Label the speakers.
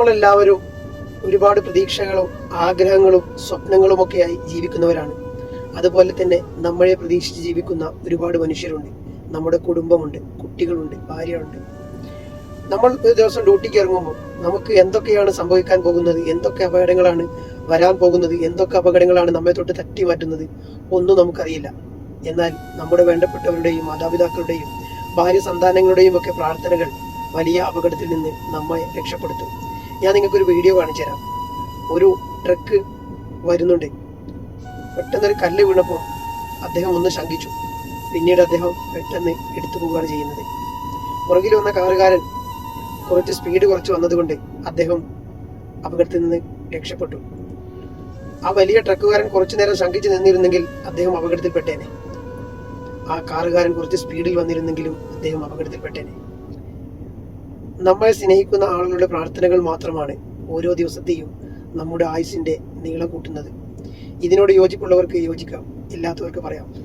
Speaker 1: നമ്മളെല്ലാവരും ഒരുപാട് പ്രതീക്ഷകളും ആഗ്രഹങ്ങളും സ്വപ്നങ്ങളുമൊക്കെയായി ജീവിക്കുന്നവരാണ്. അതുപോലെ തന്നെ നമ്മളെ പ്രതീക്ഷിച്ച് ജീവിക്കുന്ന ഒരുപാട് മനുഷ്യരുണ്ട്. നമ്മുടെ കുടുംബമുണ്ട് കുട്ടികളുണ്ട് ഭാര്യയുണ്ട് നമ്മൾ ഒരു ദിവസം ഡ്യൂട്ടിക്ക് ഇറങ്ങുമ്പോൾ നമുക്ക് എന്തൊക്കെയാണ് സംഭവിക്കാൻ പോകുന്നത്? എന്തൊക്കെ അപകടങ്ങളാണ് വരാൻ പോകുന്നത്? എന്തൊക്കെ അപകടങ്ങളാണ് നമ്മെ തൊട്ട് തട്ടി മാറ്റുന്നത്? ഒന്നും നമുക്കറിയില്ല. എന്നാൽ നമ്മുടെ വേണ്ടപ്പെട്ടവരുടെയും മാതാപിതാക്കളുടെയും ഭാര്യ സന്താനങ്ങളുടെയും ഒക്കെ പ്രാർത്ഥനകൾ വലിയ അപകടത്തിൽ നിന്ന് നമ്മെ രക്ഷപ്പെടുത്തും. ഞാൻ നിങ്ങൾക്കൊരു വീഡിയോ കാണിച്ചു തരാം. ഒരു ട്രക്ക് വരുന്നുണ്ട്. പെട്ടെന്നൊരു കല്ല് വീണപ്പോൾ അദ്ദേഹം ഒന്ന് ശങ്കിച്ചു. പിന്നീട് അദ്ദേഹം പെട്ടെന്ന് എടുത്തു പോവുകയാണ് ചെയ്യുന്നത്. പുറകിൽ വന്ന കാറുകാരൻ കുറച്ച് സ്പീഡ് കുറച്ച് വന്നതുകൊണ്ട് അദ്ദേഹം അപകടത്തിൽ നിന്ന് രക്ഷപ്പെട്ടു. ആ വലിയ ട്രക്കുകാരൻ കുറച്ചു നേരം ശങ്കിച്ച് നിന്നിരുന്നെങ്കിൽ അദ്ദേഹം അപകടത്തിൽപ്പെട്ടേനെ. ആ കാറുകാരൻ കുറച്ച് സ്പീഡിൽ വന്നിരുന്നെങ്കിലും അദ്ദേഹം അപകടത്തിൽപ്പെട്ടേനെ. നമ്മളെ സ്നേഹിക്കുന്ന ആളുകളുടെ പ്രാർത്ഥനകൾ മാത്രമാണ് ഓരോ ദിവസത്തെയും നമ്മുടെ ആയുസിന്റെ നീളം കൂട്ടുന്നത്. ഇതിനോട് യോജിപ്പുള്ളവർക്ക് യോജിക്കാം. ഇല്ലാത്തവർക്ക് പറയാം.